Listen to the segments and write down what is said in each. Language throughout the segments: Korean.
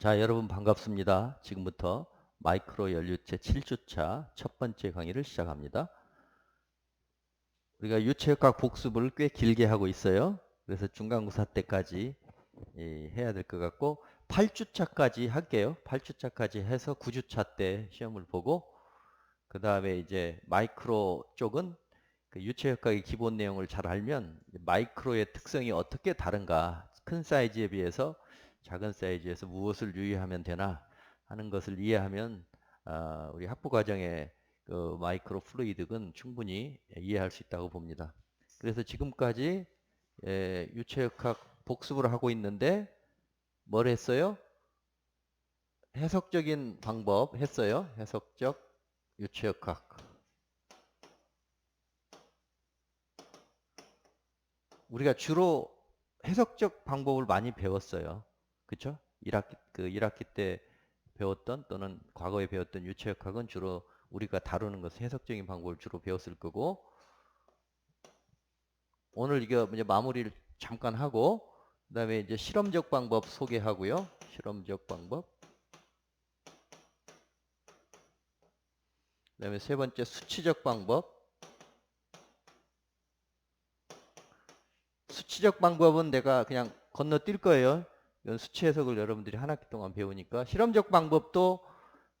자, 여러분 반갑습니다. 지금부터 마이크로 연료체 7주차 첫 번째 강의를 시작합니다. 우리가 유체역학 복습을 꽤 길게 하고 있어요. 그래서 중간고사 때까지 예, 해야 될 것 같고 8주차까지 할게요. 8주차까지 해서 9주차 때 시험을 보고 그 다음에 이제 마이크로 쪽은 그 유체역학의 기본 내용을 잘 알면 마이크로의 특성이 어떻게 다른가 큰 사이즈에 비해서 작은 사이즈에서 무엇을 유의하면 되나 하는 것을 이해하면 어, 우리 학부 과정의 그 마이크로 플루이드는 충분히 이해할 수 있다고 봅니다. 그래서 지금까지 예, 유체역학 복습을 하고 있는데 뭘 했어요? 해석적인 방법 했어요. 해석적 유체역학. 우리가 주로 해석적 방법을 많이 배웠어요. 그쵸? 1학기, 그 1학기 때 배웠던 또는 과거에 배웠던 유체역학은 주로 우리가 다루는 것은 해석적인 방법을 주로 배웠을 거고 오늘 이거 이제 마무리를 잠깐 하고 그 다음에 이제 실험적 방법 소개하고요. 실험적 방법 그 다음에 세 번째 수치적 방법 수치적 방법은 내가 그냥 건너뛸 거예요. 수치 해석을 여러분들이 한 학기 동안 배우니까 실험적 방법도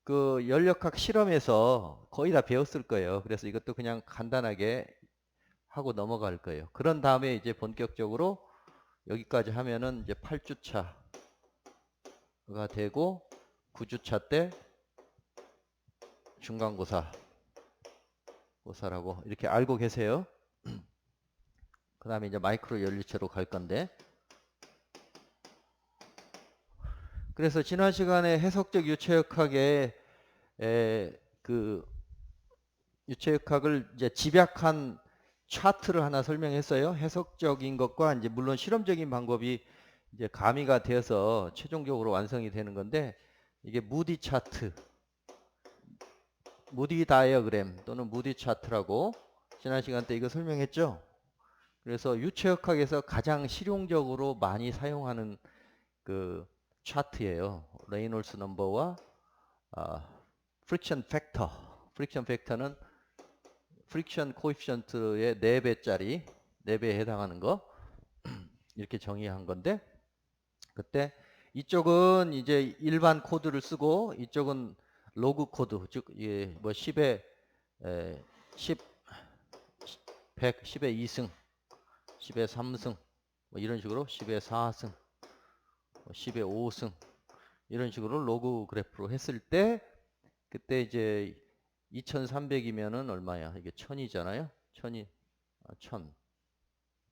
그 연력학 실험에서 거의 다 배웠을 거예요. 그래서 이것도 그냥 간단하게 하고 넘어갈 거예요. 그런 다음에 이제 본격적으로 여기까지 하면은 이제 8주차가 되고 9주차 때 중간고사 고사라고 이렇게 알고 계세요. 그 다음에 이제 마이크로 연료체로 갈 건데 그래서 지난 시간에 해석적 유체역학의 에, 그 유체역학을 이제 집약한 차트를 하나 설명했어요. 해석적인 것과 이제 물론 실험적인 방법이 이제 가미가 되어서 최종적으로 완성이 되는 건데 이게 무디 차트, 무디 다이어그램 또는 무디 차트라고 지난 시간 때 이거 설명했죠. 그래서 유체역학에서 가장 실용적으로 많이 사용하는 그 차트예요. 레이놀스 넘버와 아, 프릭션 팩터. 프릭션 팩터는 프릭션 코이피션트의 4배짜리 4배에 해당하는 거 이렇게 정의한 건데 그때 이쪽은 이제 일반 코드를 쓰고 이쪽은 로그 코드 즉뭐 10에 에, 10 100 10에 2승 10에 3승 뭐 이런 식으로 10에 4승 10에 5승 이런 식으로 로그 그래프로 했을 때 그때 이제 2300이면은 얼마야? 이게 1000이잖아요. 1000이 아, 1000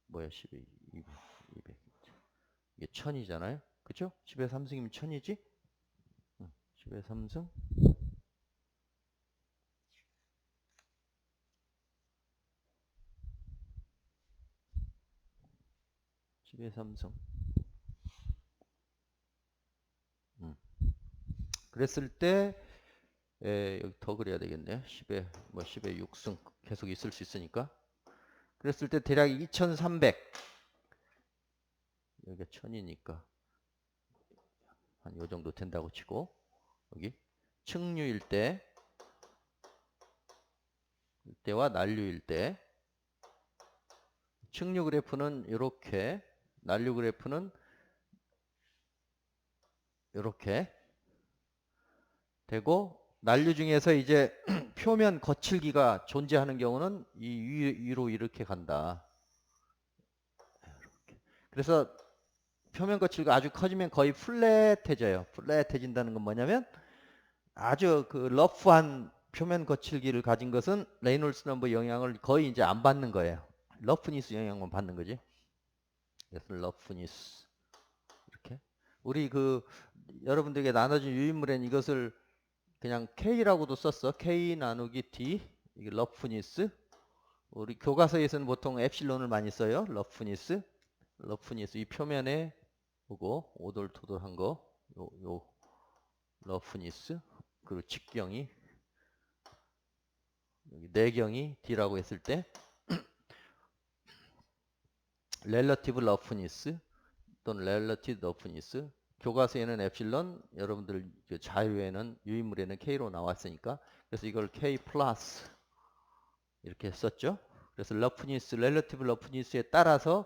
뭐야? 10에 200, 200 이게 1000이잖아요. 그죠? 10에 3승이면 1000이지? 응, 10에 3승 10에 3승 그랬을 때 에, 여기 더 그래야 되겠네. 10에 뭐 10에 6승 계속 있을 수 있으니까. 그랬을 때 대략 2300 여기가 1000이니까 한 요 정도 된다고 치고 여기 층류일 때 때와 난류일 때 층류 그래프는 이렇게 난류 그래프는 이렇게 되고 난류 중에서 이제 표면 거칠기가 존재하는 경우는 이 위로 이렇게 간다. 그래서 표면 거칠기가 아주 커지면 거의 플랫해져요. 플랫해진다는 건 뭐냐면 아주 그 러프한 표면 거칠기를 가진 것은 레이놀스 넘버 영향을 거의 이제 안 받는 거예요. 러프니스 영향만 받는 거지. 그래서 러프니스 이렇게 우리 그 여러분들에게 나눠준 유인물엔 이것을 그냥 K라고도 썼어. K 나누기 T. 이게 러프니스. 우리 교과서에서는 보통 엡실론을 많이 써요. 러프니스. 러프니스. 이 표면에 보고 오돌토돌한 거. 요, 요 러프니스. 그리고 직경이 여기 내경이 D라고 했을 때 렐러티브 러프니스 또는 렐러티브 러프니스 교과서에는 엡실론, 여러분들 그 자유에는 유인물에는 K로 나왔으니까 그래서 이걸 K 플러스 이렇게 썼죠. 그래서 러프니스, 렐러티브 러프니스에 따라서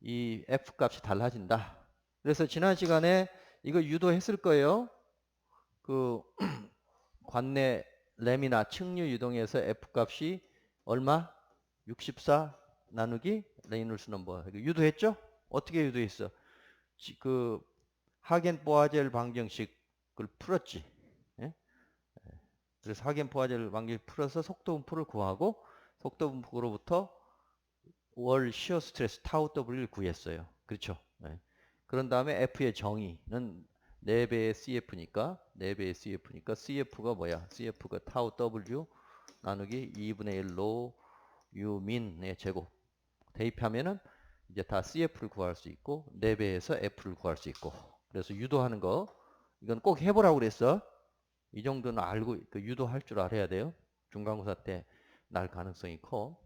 이 F 값이 달라진다. 그래서 지난 시간에 이거 유도했을 거예요. 그 관내 램이나 층류 유동에서 F 값이 얼마? 64 나누기 레이놀스 넘버. 유도했죠? 어떻게 유도했어? 지- 그 하겐 보아젤 방정식을 풀었지. 예? 그래서 하겐 보아젤 방정식 풀어서 속도 분포를 구하고 속도 분포로부터 월 시어 스트레스 타우 W를 구했어요. 그렇죠? 예. 그런 다음에 F의 정의는 4배의 CF니까 4배의 CF니까 CF가 뭐야? CF가 타우 W 나누기 2분의 1로 유민의 제곱 대입하면은 이제 다 CF를 구할 수 있고 4배에서 F를 구할 수 있고 그래서 유도하는 거. 이건 꼭 해보라고 그랬어. 이 정도는 알고 그 유도할 줄 알아야 돼요. 중간고사 때 날 가능성이 커.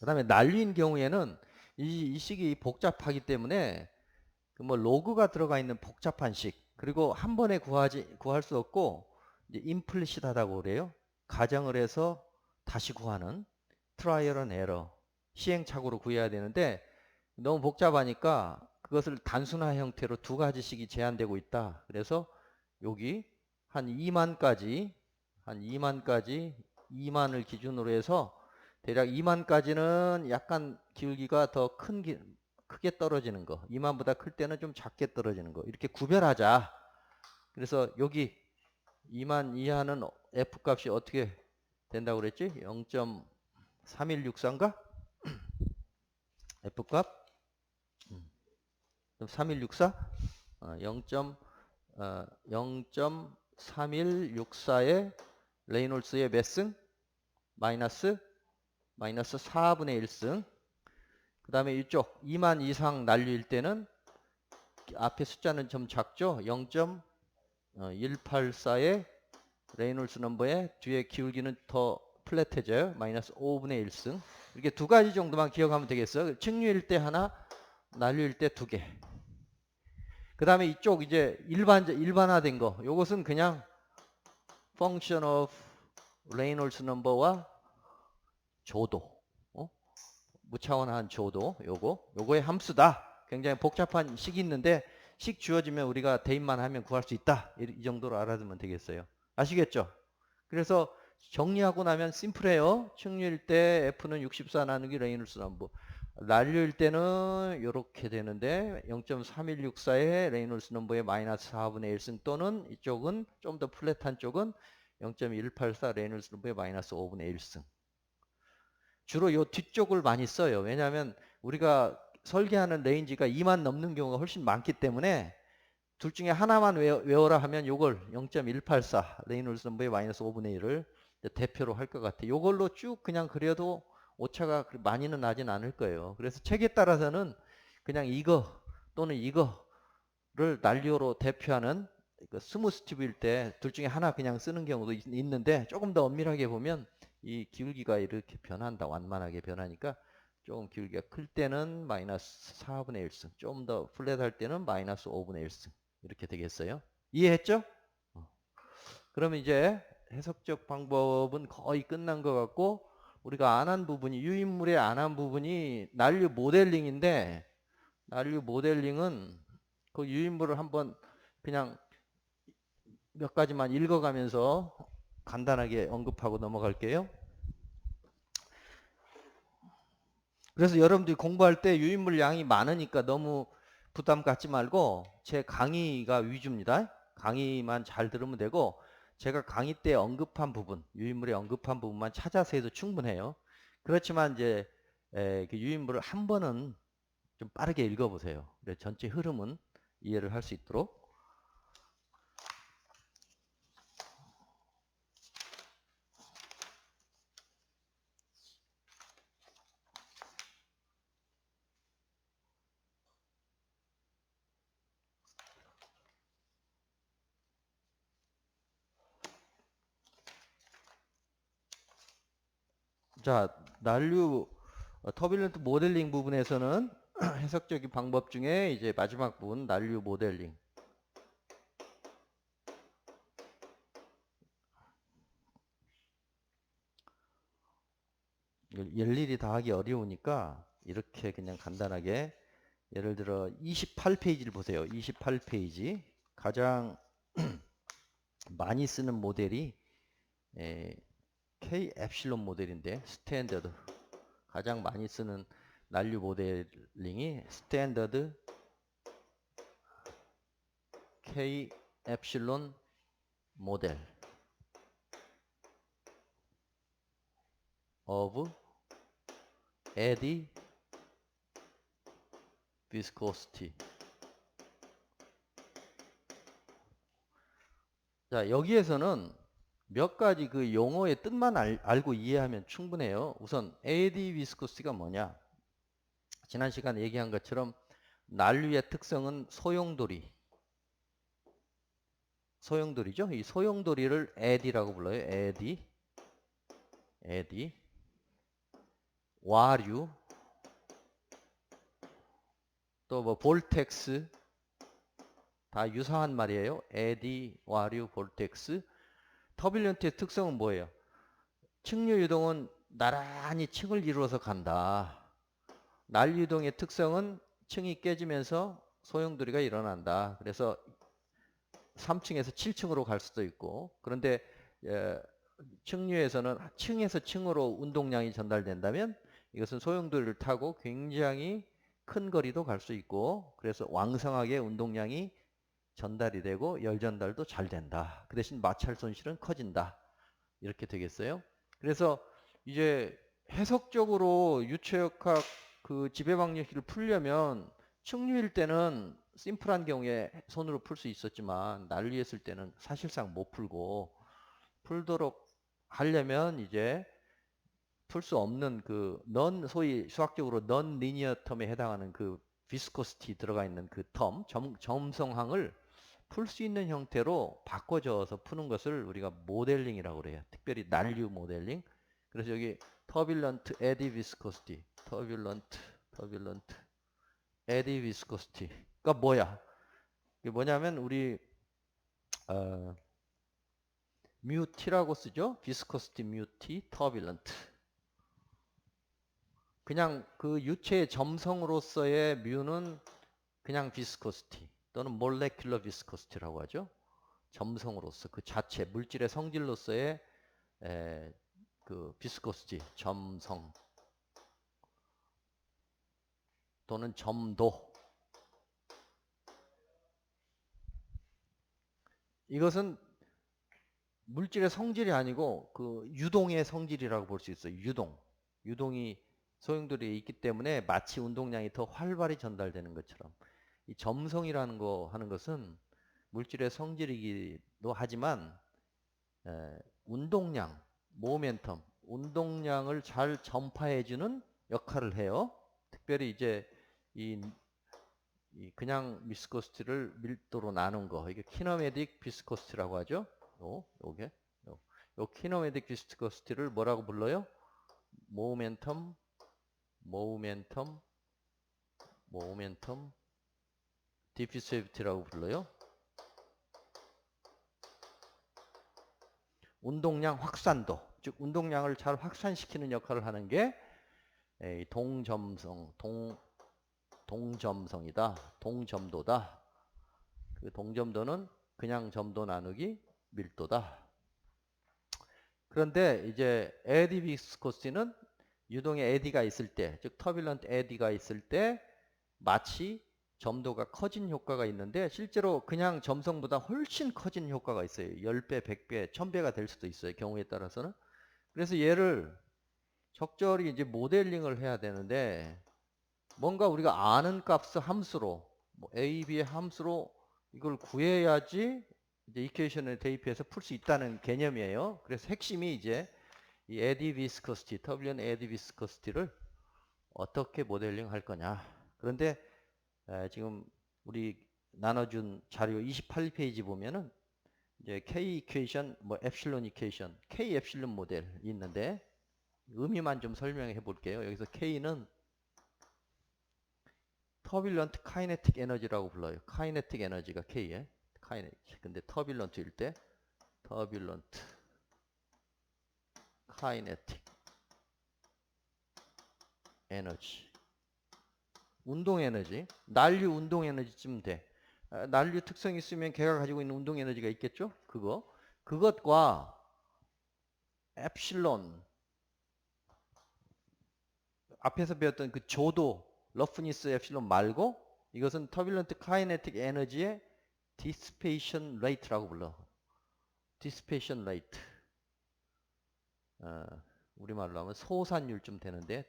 그 다음에 난리인 경우에는 이, 이 식이 복잡하기 때문에 그 뭐 로그가 들어가 있는 복잡한 식 그리고 한 번에 구하지 구할 수 없고 이제 임플리시하다고 그래요. 가정을 해서 다시 구하는 트라이얼 앤 에러 시행착오로 구해야 되는데 너무 복잡하니까 그것을 단순화 형태로 두 가지씩이 제한되고 있다. 그래서 여기 한 2만까지 한 2만까지 2만을 기준으로 해서 대략 2만까지는 약간 기울기가 더 큰 크게 떨어지는 거 2만보다 클 때는 좀 작게 떨어지는 거 이렇게 구별하자. 그래서 여기 2만 이하는 F 값이 어떻게 된다고 그랬지? 0.3164인가? F 값 3164 어, 0. 어, 0.3164의 레이놀스의 몇 승? 마이너스 마이너스 4분의 1승. 그 다음에 이쪽 2만 이상 난류일 때는 앞에 숫자는 좀 작죠? 0.184의 레이놀스 넘버에 뒤에 기울기는 더 플랫해져요. 마이너스 5분의 1승. 이렇게 두 가지 정도만 기억하면 되겠어. 측류일 때 하나, 난류일 때 두 개. 그 다음에 이쪽 이제 일반, 일반화된 거. 요것은 그냥 function of Reynolds number와 조도. 어? 무차원한 조도. 요거. 요거의 함수다. 굉장히 복잡한 식이 있는데 식 주어지면 우리가 대입만 하면 구할 수 있다. 이, 이 정도로 알아두면 되겠어요. 아시겠죠? 그래서 정리하고 나면 심플해요. 측류일 때 F는 64 나누기 레이놀스 넘버. 난류일 때는 이렇게 되는데 0.3164의 레이놀스 넘버의 마이너스 4분의 1승 또는 이쪽은 좀 더 플랫한 쪽은 0.184 레이놀스 넘버의 마이너스 5분의 1승. 주로 요 뒤쪽을 많이 써요. 왜냐하면 우리가 설계하는 레인지가 2만 넘는 경우가 훨씬 많기 때문에 둘 중에 하나만 외워, 라 하면 요걸 0.184 레이놀스 넘버의 마이너스 5분의 1을 대표로 할 것 같아요. 요걸로 쭉 그냥 그려도 오차가 많이는 나진 않을 거예요. 그래서 책에 따라서는 그냥 이거 또는 이거를 난리어로 대표하는 그 스무스 튜브일 때 둘 중에 하나 그냥 쓰는 경우도 있, 있는데 조금 더 엄밀하게 보면 이 기울기가 이렇게 변한다. 완만하게 변하니까 조금 기울기가 클 때는 마이너스 4분의 1승, 좀 더 플랫할 때는 마이너스 5분의 1승 이렇게 되겠어요. 이해했죠? 어. 그러면 이제 해석적 방법은 거의 끝난 것 같고 우리가 안 한 부분이 유인물의 안한 부분이 난류 모델링인데 난류 모델링은 그 유인물을 한번 그냥 몇 가지만 읽어가면서 간단하게 언급하고 넘어갈게요. 그래서 여러분들이 공부할 때 유인물 양이 많으니까 너무 부담 갖지 말고 제 강의가 위주입니다. 강의만 잘 들으면 되고 제가 강의 때 언급한 부분, 유인물에 언급한 부분만 찾아서 해도 충분해요. 그렇지만 이제 에, 그 유인물을 한 번은 좀 빠르게 읽어보세요. 전체 흐름은 이해를 할 수 있도록. 자, 난류 어, 터빌런트 모델링 부분에서는 해석적인 방법 중에 이제 마지막 부분 난류 모델링. 열일이 다 하기 어려우니까 이렇게 그냥 간단하게 예를 들어 28페이지를 보세요. 28페이지 가장 많이 쓰는 모델이 에, K 엡실론 모델인데 스탠더드 가장 많이 쓰는 난류 모델링이 스탠더드 K 엡실론 모델 of eddy viscosity. 자 여기에서는 몇 가지 그 용어의 뜻만 알, 알고 이해하면 충분해요. 우선 AD viscosity가 뭐냐? 지난 시간에 얘기한 것처럼 난류의 특성은 소용돌이. 소용돌이죠. 이 소용돌이를 AD라고 불러요. AD. AD. 와류. 또 뭐 볼텍스. 다 유사한 말이에요. AD, 와류, 볼텍스. 터빌런트의 특성은 뭐예요? 층류 유동은 나란히 층을 이루어서 간다. 난류 유동의 특성은 층이 깨지면서 소용돌이가 일어난다. 그래서 3층에서 7층으로 갈 수도 있고 그런데 에, 층류에서는 층에서 층으로 운동량이 전달된다면 이것은 소용돌이를 타고 굉장히 큰 거리도 갈 수 있고 그래서 왕성하게 운동량이 전달이 되고 열 전달도 잘 된다. 그 대신 마찰 손실은 커진다. 이렇게 되겠어요. 그래서 이제 해석적으로 유체역학 그 지배방정식을 풀려면 층류일 때는 심플한 경우에 손으로 풀 수 있었지만 난리했을 때는 사실상 못 풀고 풀도록 하려면 이제 풀 수 없는 그 넌 소위 수학적으로 넌 리니어 텀에 해당하는 그 비스코스티 들어가 있는 그 텀, 점, 점성항을 풀 수 있는 형태로 바꿔줘서 푸는 것을 우리가 모델링이라고 그래요. 특별히 난류 모델링. 그래서 여기 터빌런트 에디 비스코스티, 터빌런트, 터빌런트 에디 비스코스티가 뭐야? 이게 뭐냐면 우리 어, 뮤티라고 쓰죠. 비스코스티 뮤티, 터빌런트. 그냥 그 유체의 점성으로서의 뮤는 그냥 비스코스티 또는 몰레큘러 비스코스티라고 하죠. 점성으로서 그 자체 물질의 성질로서의 에, 그 비스코스티 점성 또는 점도 이것은 물질의 성질이 아니고 그 유동의 성질이라고 볼 수 있어요. 유동. 유동이 소용돌이에 있기 때문에 마치 운동량이 더 활발히 전달되는 것처럼 이 점성이라는 거 하는 것은 물질의 성질이기도 하지만 에, 운동량, 모멘텀, 운동량을 잘 전파해주는 역할을 해요. 특별히 이제 이, 이 그냥 비스코스티를 밀도로 나눈 거 이게 키노메딕 비스코스티라고 하죠. 요, 요게 요, 요 키노메딕 비스코스티를 뭐라고 불러요? 모멘텀 모멘텀 모멘텀 디피시비티라고 불러요. 운동량 확산도, 즉 운동량을 잘 확산시키는 역할을 하는 게 동점성, 동 동점성이다. 동점도다. 그 동점도는 그냥 점도 나누기 밀도다. 그런데 이제 에디 비스코스티는 유동의 에디가 있을 때, 즉 터빌런트 에디가 있을 때 마치 점도가 커진 효과가 있는데 실제로 그냥 점성보다 훨씬 커진 효과가 있어요. 10배, 100배, 1000배가 될 수도 있어요. 경우에 따라서는. 그래서 얘를 적절히 이제 모델링을 해야 되는데 뭔가 우리가 아는 값을 함수로 뭐 A, B의 함수로 이걸 구해야지 이제 이퀘이션을 대입해서 풀 수 있다는 개념이에요. 그래서 핵심이 이제 이 에디 비스커스티, 터블리언 에디 비스커스티를 어떻게 모델링 할 거냐. 그런데 에, 지금 우리 나눠준 자료 28페이지 보면은 이제 K 이퀘이션, 뭐 엡실론 이퀘이션, K 엡실론 모델이 있는데 의미만 좀 설명해 볼게요. 여기서 K는 터빌런트 카이네틱 에너지라고 불러요. 카이네틱 에너지가 K에 카이네틱. 근데 터빌런트일 때 터빌런트 카이네틱 에너지. 운동 에너지. 난류 운동 에너지쯤 돼. 아, 난류 특성이 있으면 걔가 가지고 있는 운동 에너지가 있겠죠? 그거. 그것과 엡실론 앞에서 배웠던 그 조도 러프니스 엡실론 말고 이것은 터빌런트 카이네틱 에너지의 디스페이션 레이트라고 불러. 디스페이션 레이트. 어, 우리말로 하면 소산율 좀 되는데 에,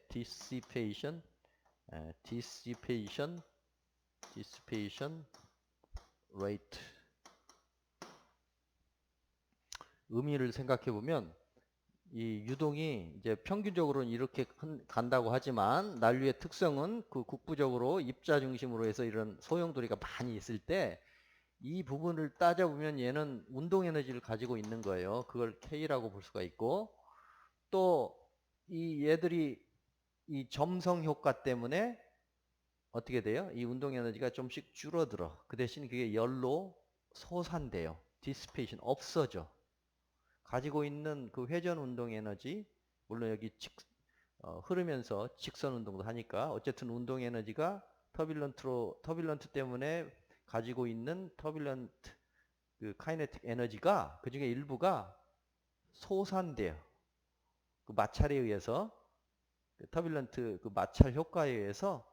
dissipation dissipation rate 의미를 생각해 보면 이 유동이 이제 평균적으로는 이렇게 큰- 간다고 하지만 난류의 특성은 그 국부적으로 입자 중심으로 해서 이런 소용돌이가 많이 있을 때 이 부분을 따져보면 얘는 운동 에너지를 가지고 있는 거예요. 그걸 K라고 볼 수가 있고 또 이 얘들이 이 점성 효과 때문에 어떻게 돼요? 이 운동 에너지가 좀씩 줄어들어. 그 대신 그게 열로 소산돼요. 디스페이션 없어져. 가지고 있는 그 회전 운동 에너지 물론 여기 직, 어, 흐르면서 직선 운동도 하니까 어쨌든 운동 에너지가 터빌런트로 터빌런트 때문에 가지고 있는 터빌런트 그 카이네틱 에너지가 그 중에 일부가 소산돼요. 그 마찰에 의해서 그 터빌런트 그 마찰 효과에 의해서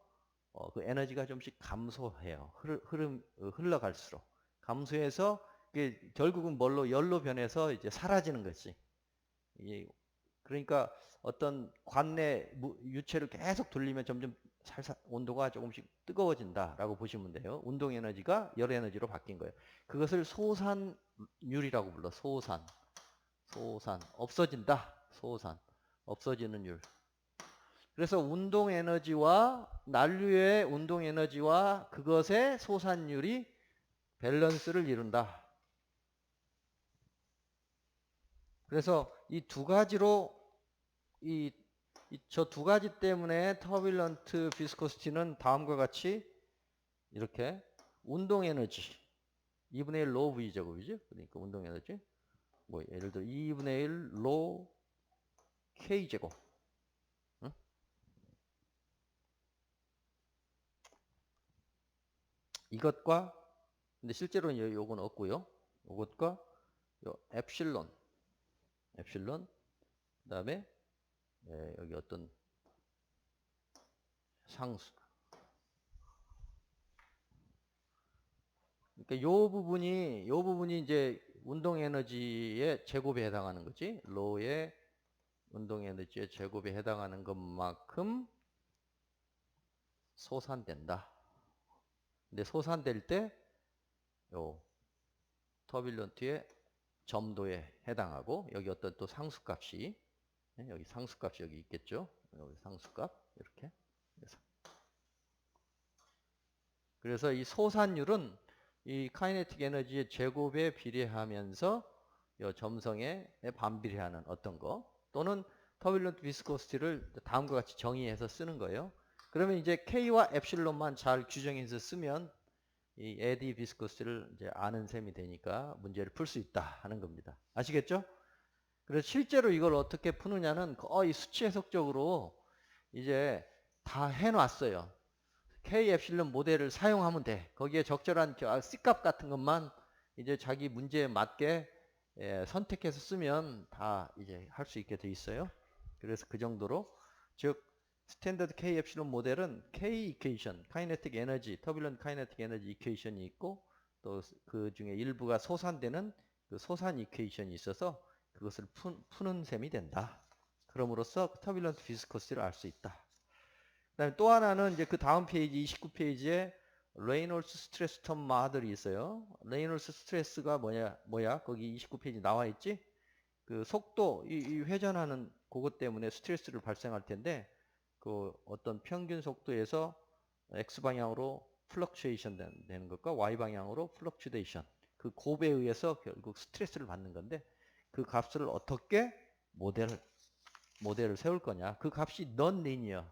어, 그 에너지가 좀씩 감소해요. 흐르, 흐름 어, 흘러갈수록 감소해서 그게 결국은 뭘로 열로 변해서 이제 사라지는 거지. 이 그러니까 어떤 관내 무- 유체를 계속 돌리면 점점 살살 온도가 조금씩 뜨거워진다라고 보시면 돼요. 운동 에너지가 열 에너지로 바뀐 거예요. 그것을 소산율이라고 불러. 소산. 소산. 없어진다. 소산. 없어지는 율. 그래서 운동 에너지와 난류의 운동 에너지와 그것의 소산율이 밸런스를 이룬다. 그래서 이 두 가지로 이 저 두 가지 때문에 터빌런트 비스코시티는 다음과 같이 이렇게 운동 에너지 2분의 1로 V 제곱이죠. 그러니까 운동 에너지 뭐 예를 들어 2분의 1로 K 제곱 이것과 근데 실제로는 요- 요건 없고요. 요것과 요 엡실론 엡실론 그다음에 예, 여기 어떤 상수 그러니까 요 부분이 요 부분이 이제 운동 에너지의 제곱에 해당하는 거지. 로의 운동 에너지의 제곱에 해당하는 것만큼 소산된다. 근데 소산될 때 요 터빌런트의 점도에 해당하고 여기 어떤 또 상수값이 네, 여기 상수값이 여기 있겠죠. 여기 상수값 이렇게 그래서 그래서 이 소산율은 이 카이네틱 에너지의 제곱에 비례하면서 이 점성에 반비례하는 어떤 거 또는 터빌런트 비스코스티를 다음과 같이 정의해서 쓰는 거예요. 그러면 이제 K와 엡실론만 잘 규정해서 쓰면 이 에디 비스코스티를 이제 아는 셈이 되니까 문제를 풀 수 있다 하는 겁니다. 아시겠죠? 그래서 실제로 이걸 어떻게 푸느냐는 거의 수치 해석적으로 이제 다 해놨어요. K 엡실론 모델을 사용하면 돼. 거기에 적절한 저 C값 같은 것만 이제 자기 문제에 맞게 예, 선택해서 쓰면 다 이제 할 수 있게 돼 있어요. 그래서 그 정도로 즉 스탠더드 K 엡실론 모델은 K 이퀘이션, 카이네틱 에너지, 터빌런트 카이네틱 에너지 이퀘이션이 있고 또 그 중에 일부가 소산되는 그 소산 이퀘이션이 있어서 그것을 푸, 푸는 셈이 된다. 그럼으로써 터빌런트 비스코스를 알 수 있다. 그다음에 또 하나는 이제 그 다음 페이지 29페이지에 레이놀스 스트레스 텀 마들이 있어요. 레이놀스 스트레스가 뭐냐 뭐야? 거기 29페이지 나와 있지? 그 속도 이, 이 회전하는 그것 때문에 스트레스를 발생할 텐데 그 어떤 평균 속도에서 x 방향으로 플럭츄에이션 되는 것과 y 방향으로 플럭츄데이션 그 곱에 의해서 결국 스트레스를 받는 건데 그 값을 어떻게 모델 모델을 세울 거냐? 그 값이 넌 리니어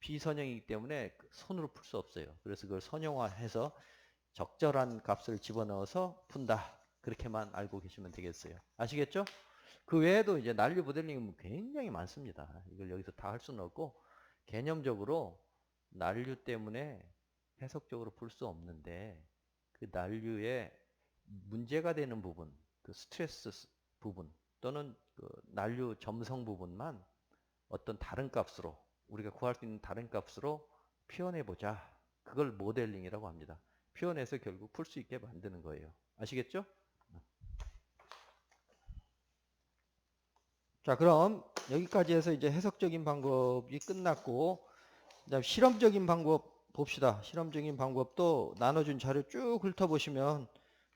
비선형이기 때문에 손으로 풀 수 없어요. 그래서 그걸 선형화해서 적절한 값을 집어넣어서 푼다. 그렇게만 알고 계시면 되겠어요. 아시겠죠? 그 외에도 이제 난리 모델링은 굉장히 많습니다. 이걸 여기서 다 할 수는 없고 개념적으로 난류 때문에 해석적으로 풀 수 없는데 그 난류의 문제가 되는 부분, 그 스트레스 스- 부분 또는 그 난류 점성 부분만 어떤 다른 값으로 우리가 구할 수 있는 다른 값으로 표현해 보자. 그걸 모델링이라고 합니다. 표현해서 결국 풀 수 있게 만드는 거예요. 아시겠죠? 자, 그럼 여기까지 해서 이제 해석적인 방법이 끝났고 그다음 실험적인 방법 봅시다. 실험적인 방법도 나눠준 자료 쭉 훑어보시면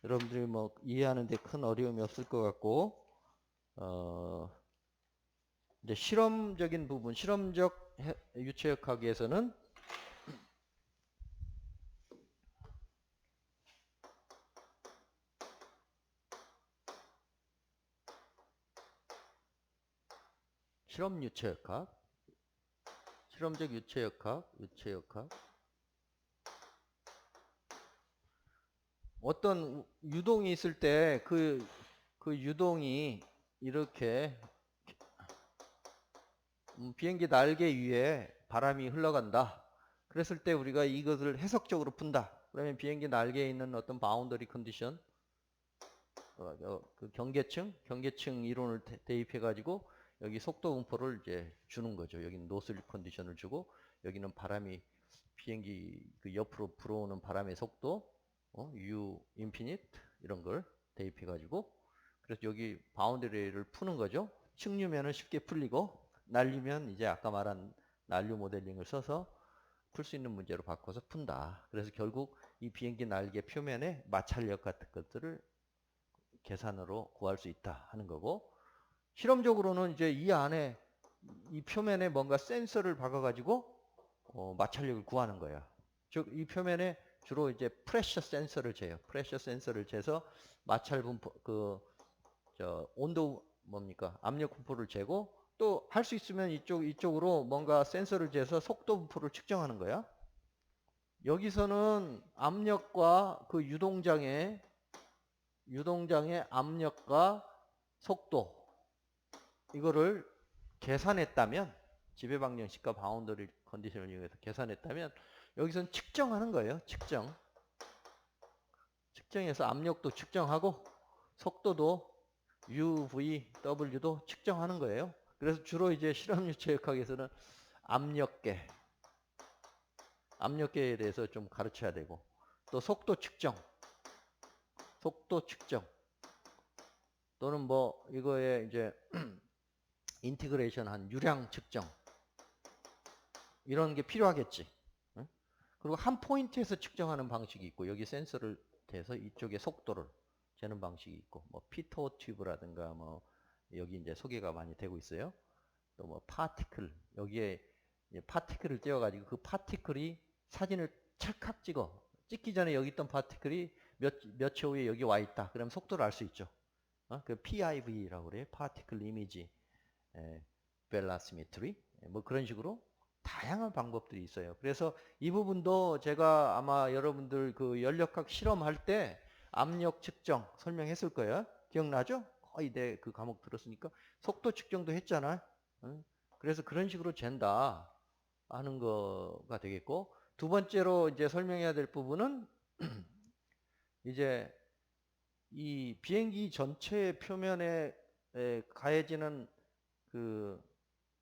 여러분들이 뭐 이해하는데 큰 어려움이 없을 것 같고 어 이제 실험적인 부분, 실험적 해- 유체역학에서는 실험 유체역학, 실험적 유체역학, 유체역학. 어떤 우- 유동이 있을 때 그 그 유동이 이렇게 음, 비행기 날개 위에 바람이 흘러간다. 그랬을 때 우리가 이것을 해석적으로 푼다. 그러면 비행기 날개에 있는 어떤 바운더리 컨디션, 어, 어, 그 경계층, 경계층 이론을 대- 대입해가지고 여기 속도 분포를 이제 주는 거죠. 여기는 노슬 컨디션을 주고 여기는 바람이 비행기 그 옆으로 불어오는 바람의 속도, 어, u 인피니트 이런 걸 대입해 가지고 그래서 여기 바운더리를 푸는 거죠. 측류면은 쉽게 풀리고 난류면 이제 아까 말한 난류 모델링을 써서 풀 수 있는 문제로 바꿔서 푼다. 그래서 결국 이 비행기 날개 표면에 마찰력 같은 것들을 계산으로 구할 수 있다 하는 거고 실험적으로는 이제 이 안에 이 표면에 뭔가 센서를 박아가지고 어, 마찰력을 구하는 거야. 즉이 표면에 주로 이제 프레셔 센서를 재요. 프레셔 센서를 재서 마찰 분포 그저 온도 뭡니까 압력 분포를 재고 또 할 수 있으면 이쪽 이쪽으로 뭔가 센서를 재서 속도 분포를 측정하는 거야. 여기서는 압력과 그 유동장의 유동장의 압력과 속도 이거를 계산했다면 지배방정 식과 바운더리 컨디션을 이용해서 계산했다면 여기서는 측정하는 거예요. 측정. 측정해서 압력도 측정하고 속도도 U, V, W도 측정하는 거예요. 그래서 주로 이제 실험 유체역학에서는 압력계, 압력계에 대해서 좀 가르쳐야 되고 또 속도 측정, 속도 측정 또는 뭐 이거에 이제 인티그레이션 한 유량 측정 이런 게 필요하겠지. 응? 그리고 한 포인트에서 측정하는 방식이 있고 여기 센서를 대서 이쪽에 속도를 재는 방식이 있고 뭐 피토 튜브라든가 뭐 여기 이제 소개가 많이 되고 있어요. 또 뭐 파티클 여기에 파티클을 띄워가지고 그 파티클이 사진을 찰칵 찍어 찍기 전에 여기 있던 파티클이 몇몇 초 후에 여기 와 있다. 그럼 속도를 알 수 있죠. 어? 그 PIV라고 그래요. Particle Image Velocimetry 뭐 그런 식으로 다양한 방법들이 있어요. 그래서 이 부분도 제가 아마 여러분들 그 연력학 실험할 때 압력 측정 설명했을 거예요. 기억나죠? 거의 내 그 과목 들었으니까 속도 측정도 했잖아. 응? 그래서 그런 식으로 잰다 하는 거가 되겠고 두 번째로 이제 설명해야 될 부분은 이제 이 비행기 전체 표면에 에, 가해지는 그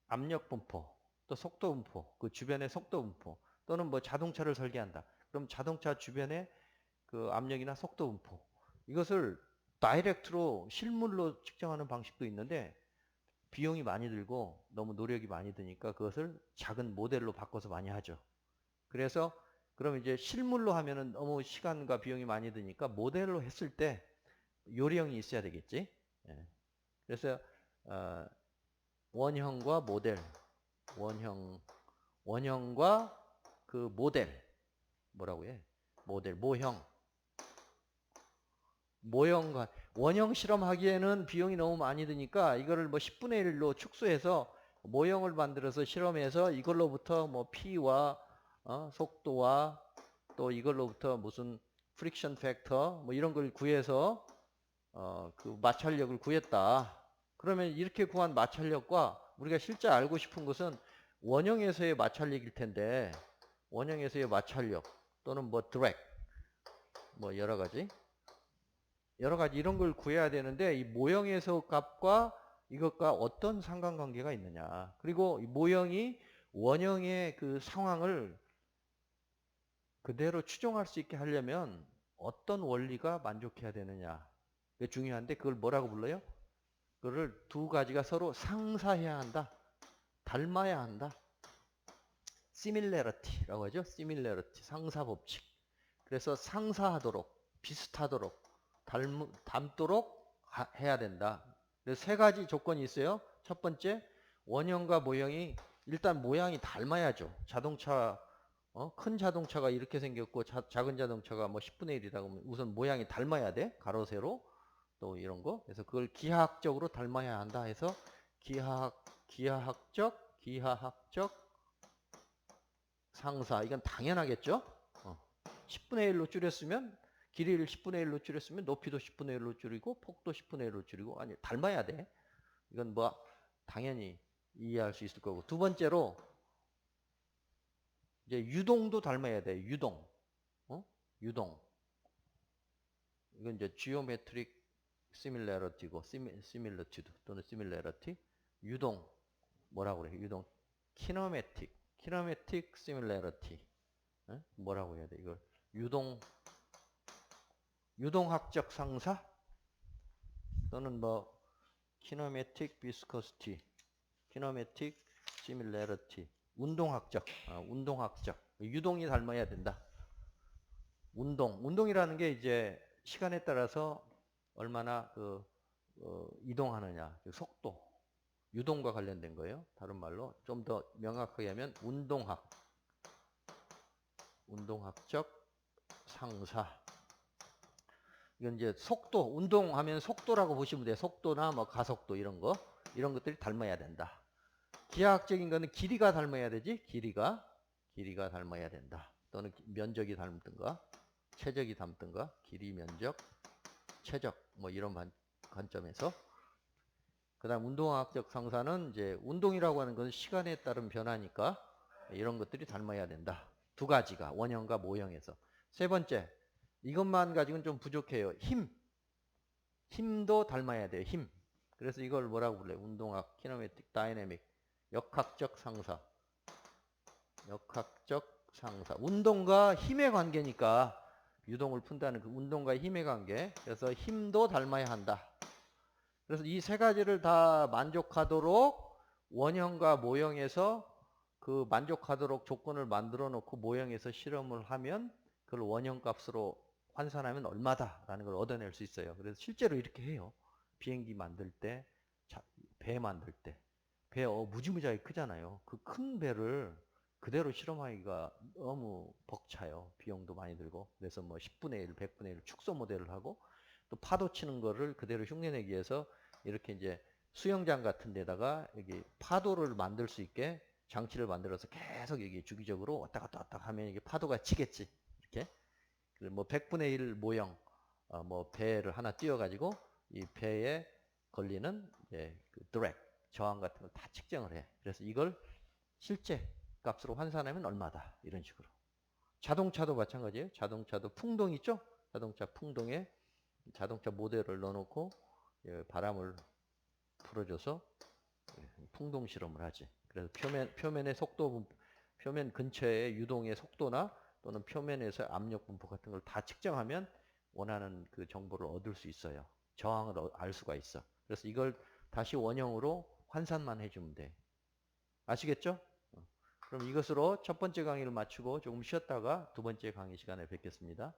압력 분포 또 속도 분포 그 주변의 속도 분포 또는 뭐 자동차를 설계한다. 그럼 자동차 주변의 그 압력이나 속도 분포 이것을 다이렉트로 실물로 측정하는 방식도 있는데 비용이 많이 들고 너무 노력이 많이 드니까 그것을 작은 모델로 바꿔서 많이 하죠. 그래서 그럼 이제 실물로 하면은 너무 시간과 비용이 많이 드니까 모델로 했을 때 요령이 있어야 되겠지. 예. 그래서 어, 원형과 모델, 원형, 원형과 그 모델 뭐라고 해? 모델, 모형. 모형과 원형 실험하기에는 비용이 너무 많이 드니까 이거를 뭐 10분의 1로 축소해서 모형을 만들어서 실험해서 이걸로부터 뭐 P와 어, 속도와 또 이걸로부터 무슨 프릭션 팩터 뭐 이런 걸 구해서 어, 그 마찰력을 구했다. 그러면 이렇게 구한 마찰력과 우리가 실제 알고 싶은 것은 원형에서의 마찰력일 텐데 원형에서의 마찰력 또는 뭐 드랙 뭐 여러 가지 여러 가지 이런 걸 구해야 되는데 이 모형에서 값과 이것과 어떤 상관관계가 있느냐 그리고 이 모형이 원형의 그 상황을 그대로 추종할 수 있게 하려면 어떤 원리가 만족해야 되느냐 그게 중요한데 그걸 뭐라고 불러요? 그거를 두 가지가 서로 상사해야 한다 닮아야 한다 similarity라고 하죠 similarity 상사 법칙 그래서 상사하도록 비슷하도록 닮, 닮도록 하- 해야 된다. 그래서 세 가지 조건이 있어요. 첫 번째, 원형과 모형이 일단 모양이 닮아야죠. 자동차, 어? 큰 자동차가 이렇게 생겼고 자- 작은 자동차가 뭐 10분의 1이다 그러면 우선 모양이 닮아야 돼. 가로, 세로 또 이런 거. 그래서 그걸 기하학적으로 닮아야 한다 해서 기하학, 기하학적, 기하학적 상사. 이건 당연하겠죠? 어. 10분의 1로 줄였으면 길이를 10분의 1로 줄였으면 높이도 10분의 1로 줄이고 폭도 10분의 1로 줄이고 아니 닮아야 돼. 이건 뭐 당연히 이해할 수 있을 거고 두 번째로 이제 유동도 닮아야 돼. 유동. 어? 유동. 이건 이제 geometric similarity고 simi- similitude 또는 similarity. 유동 뭐라고 그래? 유동 kinetic kinetic similarity. 어? 뭐라고 해야 돼? 이걸 유동 유동학적 상사 또는 뭐 kinetic viscosity, kinetic similarity, 운동학적, 아, 운동학적 유동이 닮아야 된다. 운동, 운동이라는 게 이제 시간에 따라서 얼마나 그 어, 이동하느냐, 그 속도, 유동과 관련된 거예요. 다른 말로 좀 더 명확하게 하면 운동학, 운동학적 상사. 이건 이제 속도, 운동하면 속도라고 보시면 돼요. 속도나 뭐 가속도 이런 거. 이런 것들이 닮아야 된다. 기하학적인 거는 길이가 닮아야 되지. 길이가. 길이가 닮아야 된다. 또는 기- 면적이 닮든가, 최적이 닮든가, 길이, 면적, 최적, 뭐 이런 관, 관점에서. 그 다음 운동학적 상사는 이제 운동이라고 하는 것은 시간에 따른 변화니까 이런 것들이 닮아야 된다. 두 가지가 원형과 모형에서. 세 번째, 이것만 가지고는 좀 부족해요. 힘. 힘도 닮아야 돼요. 힘. 그래서 이걸 뭐라고 불러요? 운동학, 키네매틱, 다이내믹, 역학적 상사. 역학적 상사. 운동과 힘의 관계니까 유동을 푼다는 그 운동과 힘의 관계. 그래서 힘도 닮아야 한다. 그래서 이 세 가지를 다 만족하도록 원형과 모형에서 그 만족하도록 조건을 만들어 놓고 모형에서 실험을 하면 그걸 원형 값으로 환산하면 얼마다라는 걸 얻어낼 수 있어요. 그래서 실제로 이렇게 해요. 비행기 만들 때, 자, 배 만들 때. 배 어, 무지무지하게 크잖아요. 그 큰 배를 그대로 실험하기가 너무 벅차요. 비용도 많이 들고. 그래서 뭐 10분의 1, 100분의 1 축소 모델을 하고 또 파도 치는 거를 그대로 흉내내기 위해서 이렇게 이제 수영장 같은 데다가 여기 파도를 만들 수 있게 장치를 만들어서 계속 여기 주기적으로 왔다 갔다 왔다 하면 이게 파도가 치겠지. 이렇게. 뭐 100분의 1 모형, 어, 뭐 배를 하나 띄워가지고 이 배에 걸리는 예, 그 드랙, 저항 같은 걸 다 측정을 해. 그래서 이걸 실제 값으로 환산하면 얼마다. 이런 식으로. 자동차도 마찬가지예요. 자동차도 풍동 있죠? 자동차 풍동에 자동차 모델을 넣어놓고 예, 바람을 풀어줘서 예, 풍동 실험을 하지. 그래서 표면, 표면의 속도, 표면 근처의 유동의 속도나 또는 표면에서 압력 분포 같은 걸 다 측정하면 원하는 그 정보를 얻을 수 있어요. 저항을 어- 알 수가 있어. 그래서 이걸 다시 원형으로 환산만 해주면 돼. 아시겠죠? 어. 그럼 이것으로 첫 번째 강의를 마치고 조금 쉬었다가 두 번째 강의 시간에 뵙겠습니다.